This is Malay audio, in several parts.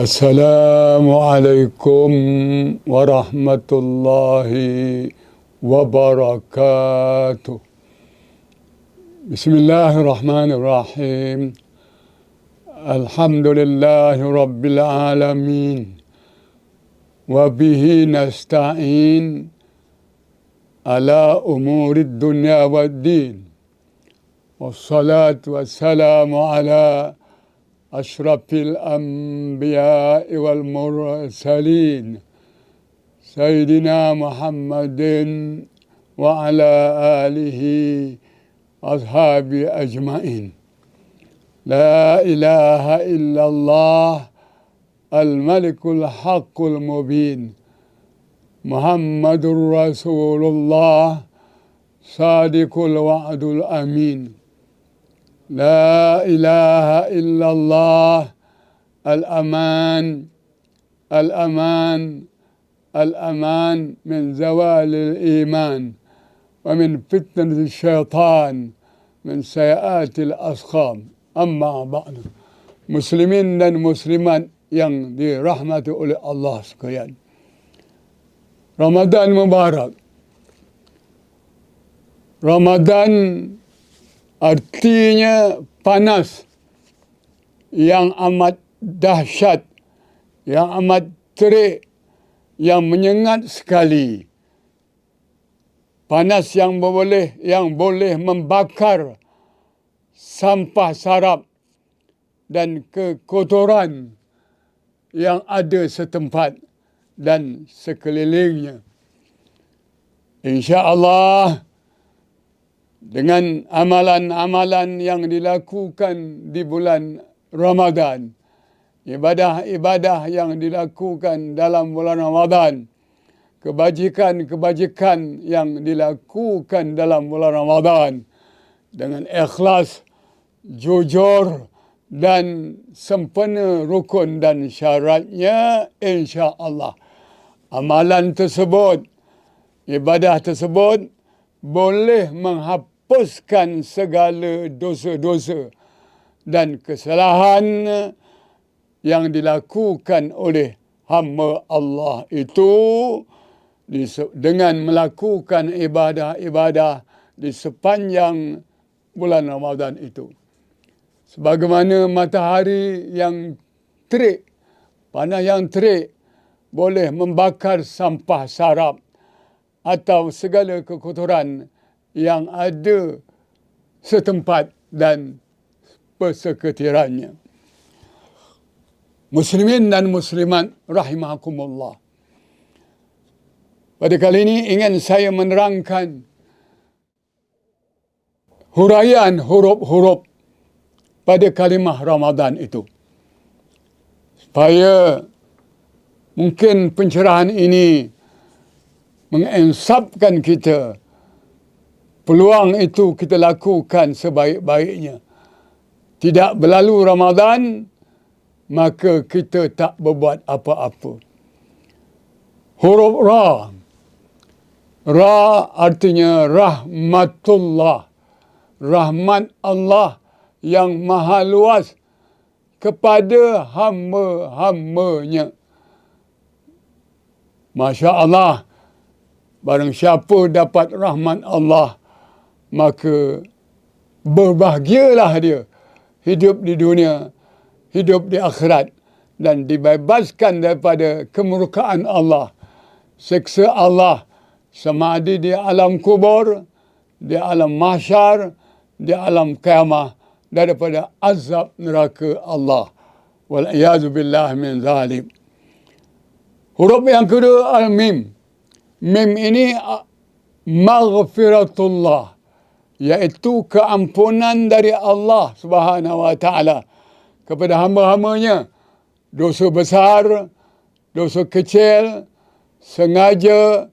السلام عليكم ورحمة الله وبركاته. بسم الله الرحمن الرحيم. الحمد لله رب العالمين. وبه نستعين على أمور الدنيا والدين. والصلاة والسلام على أشرف الأنبياء والمرسلين سيدنا محمد وعلى آله وأصحابه أجمعين. لا إله إلا الله الملك الحق المبين محمد رسول الله صادق الوعد الأمين. لا إله إلا الله الأمان الأمان الأمان من زوال الإيمان ومن فتنة الشيطان من سيئات الأسقام أما بعد مسلمين dan muslimat yang dirahmati Allah sekalian. Ramadan Mubarak. Ramadan artinya panas yang amat dahsyat, yang amat terik, yang menyengat sekali. Panas yang boleh yang boleh membakar sampah sarap dan kekotoran yang ada setempat dan sekelilingnya. Insya Allah dengan amalan-amalan yang dilakukan di bulan Ramadan, ibadah-ibadah yang dilakukan dalam bulan Ramadan, kebajikan-kebajikan yang dilakukan dalam bulan Ramadan. Dengan ikhlas, jujur dan sempurna rukun dan syaratnya insya Allah. Amalan tersebut, ibadah tersebut boleh menghapuskan segala dosa-dosa dan kesalahan yang dilakukan oleh hamba Allah itu dengan melakukan ibadah-ibadah di sepanjang bulan Ramadan itu. Sebagaimana matahari yang terik, panas yang terik boleh membakar sampah sarap atau segala kekotoran yang ada setempat dan perseketirannya. Muslimin dan muslimat rahimakumullah. Pada kali ini ingin saya menerangkan huraian huruf-huruf pada kalimah Ramadan itu. Supaya mungkin pencerahan ini menginsapkan kita peluang itu kita lakukan sebaik-baiknya. Tidak berlalu Ramadan, maka kita tak berbuat apa-apa. Huruf Ra. Ra artinya rahmatullah. Rahmat Allah yang maha luas kepada hamba-hambanya. Masya Allah, barang siapa dapat rahmat Allah, maka berbahagialah dia hidup di dunia, hidup di akhirat dan dibebaskan daripada kemurkaan Allah, seksa Allah, sama ada di alam kubur, di alam mahsyar, di alam kiamah, daripada azab neraka Allah. Wal'iyazu billah min zalim. Huruf yang kedua al-mim. Mim ini maghfiratullah. Iaitu keampunan dari Allah subhanahu wa ta'ala. Kepada hamba-hambanya. Dosa besar, dosa kecil, sengaja,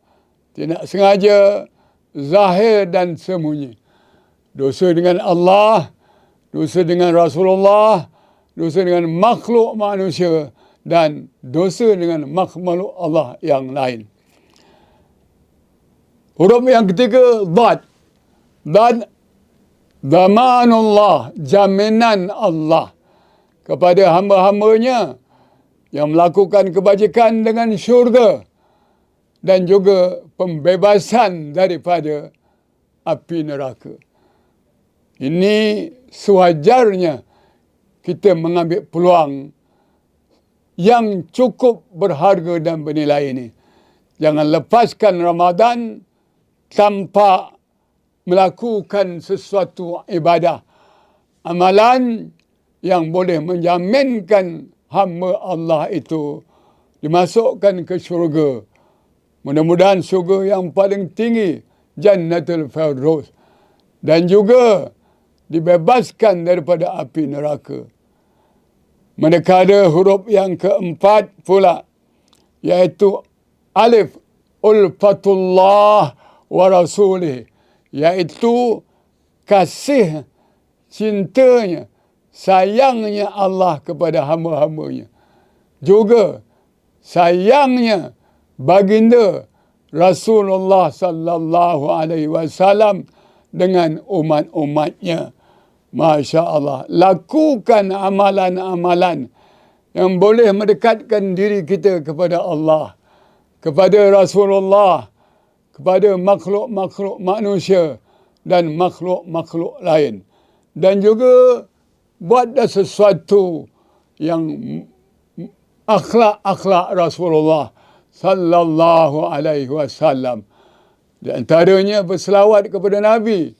tidak sengaja, zahir dan sembunyi. Dosa dengan Allah, dosa dengan Rasulullah, dosa dengan makhluk manusia dan dosa dengan makhluk Allah yang lain. Huruf yang ketiga, dad. Dad, damanullah, jaminan Allah kepada hamba-hambanya yang melakukan kebajikan dengan syurga dan juga pembebasan daripada api neraka. Ini sewajarnya kita mengambil peluang yang cukup berharga dan bernilai ini. Jangan lepaskan Ramadan tanpa melakukan sesuatu ibadah. Amalan yang boleh menjaminkan hamba Allah itu dimasukkan ke syurga. Mudah-mudahan syurga yang paling tinggi, Jannatul Firdaus. Dan juga dibebaskan daripada api neraka. Manakala huruf yang keempat pula, iaitu Alif Ulfatullah wa Rasulih, iaitu kasih cintanya sayangnya Allah kepada hamba-hambanya. Juga sayangnya baginda Rasulullah sallallahu alaihi wasallam dengan umat-umatnya. Masya Allah. Lakukan amalan-amalan yang boleh mendekatkan diri kita kepada Allah. Kepada Rasulullah. Kepada makhluk-makhluk manusia. Dan makhluk-makhluk lain. Dan juga buatlah sesuatu yang akhlak-akhlak Rasulullah sallallahu alaihi wasallam. Di antaranya berselawat kepada Nabi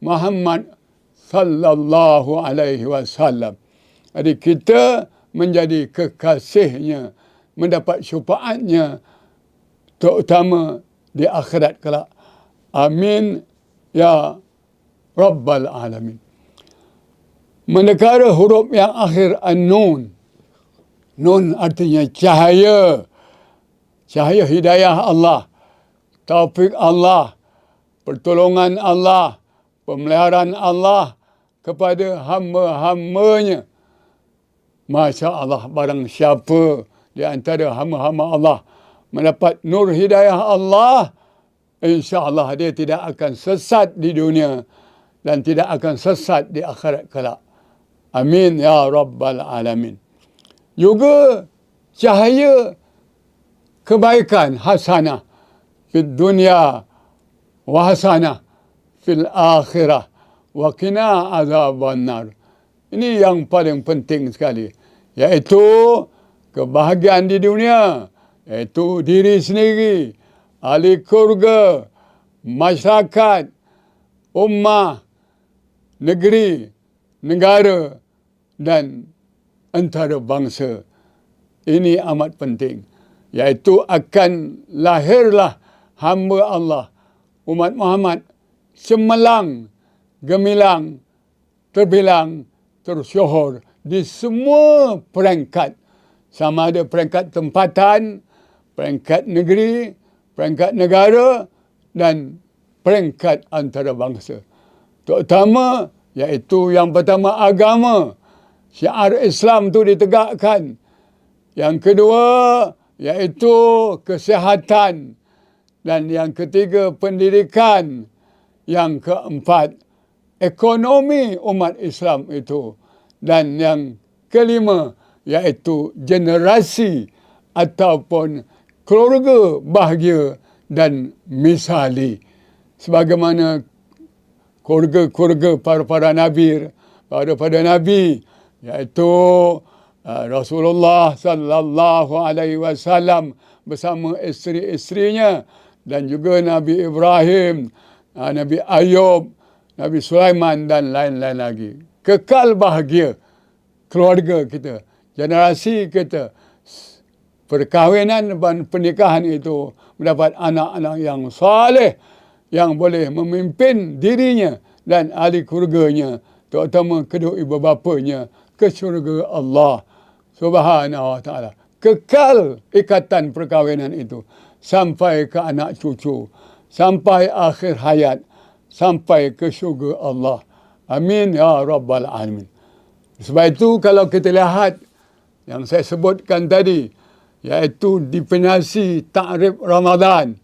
Muhammad sallallahu alaihi wasallam. Jadi kita menjadi kekasihnya, mendapat syafaatnya terutama di akhirat kelak. Amin ya rabbal alamin manakala huruf yang akhir an-nun. Nun artinya cahaya. Cahaya hidayah Allah. Taufik Allah. Pertolongan Allah. Pemeliharaan Allah kepada hamba-hambanya. Masya Allah, barang siapa di antara hamba-hamba Allah mendapat nur hidayah Allah, insya Allah dia tidak akan sesat di dunia dan tidak akan sesat di akhirat kelak. Amin ya rabbal alamin. Juga cahaya kebaikan hasanah di dunia wa hasanah fil akhirah wa qina azaban nar. Ini yang paling penting sekali yaitu kebahagiaan di dunia yaitu diri sendiri, ahli keluarga, masyarakat, ummah, negeri, negara dan antara bangsa. Ini amat penting. Iaitu akan lahirlah hamba Allah, umat Muhammad, semelang, gemilang, terbilang, tersyuhur di semua peringkat. Sama ada peringkat tempatan, peringkat negeri, peringkat negara dan peringkat antara bangsa. Terutama Iaitu yang pertama agama. Syiar Islam tu ditegakkan. Yang kedua iaitu kesihatan. Dan yang ketiga pendidikan. Yang keempat ekonomi umat Islam itu. Dan yang kelima iaitu generasi ataupun keluarga bahagia dan misali. Sebagaimana keluarga-keluarga para para nabi para pada nabi iaitu uh, Rasulullah sallallahu alaihi wasallam bersama isteri-isterinya dan juga Nabi Ibrahim, uh, Nabi Ayub, Nabi Sulaiman dan lain-lain lagi. Kekal bahagia keluarga kita, generasi kita. Perkahwinan dan pernikahan itu mendapat anak-anak yang saleh, yang boleh memimpin dirinya dan ahli keluarganya, terutama kedua ibu bapanya ke syurga Allah Subhanahu wa taala. Kekal ikatan perkahwinan itu sampai ke anak cucu, sampai akhir hayat, sampai ke syurga Allah. Amin ya rabbal alamin. Sebab itu kalau kita lihat yang saya sebutkan tadi iaitu definisi takrif Ramadan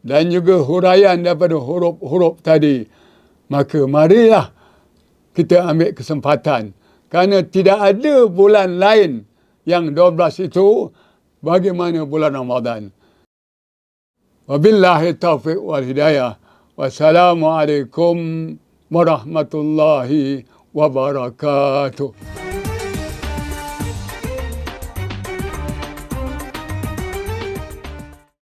dan juga huraian daripada huruf-huruf tadi. Maka marilah kita ambil kesempatan. Kerana tidak ada bulan lain yang 12 itu bagaimana bulan Ramadan. Wabillahi taufiq wal hidayah. Wassalamualaikum warahmatullahi wabarakatuh.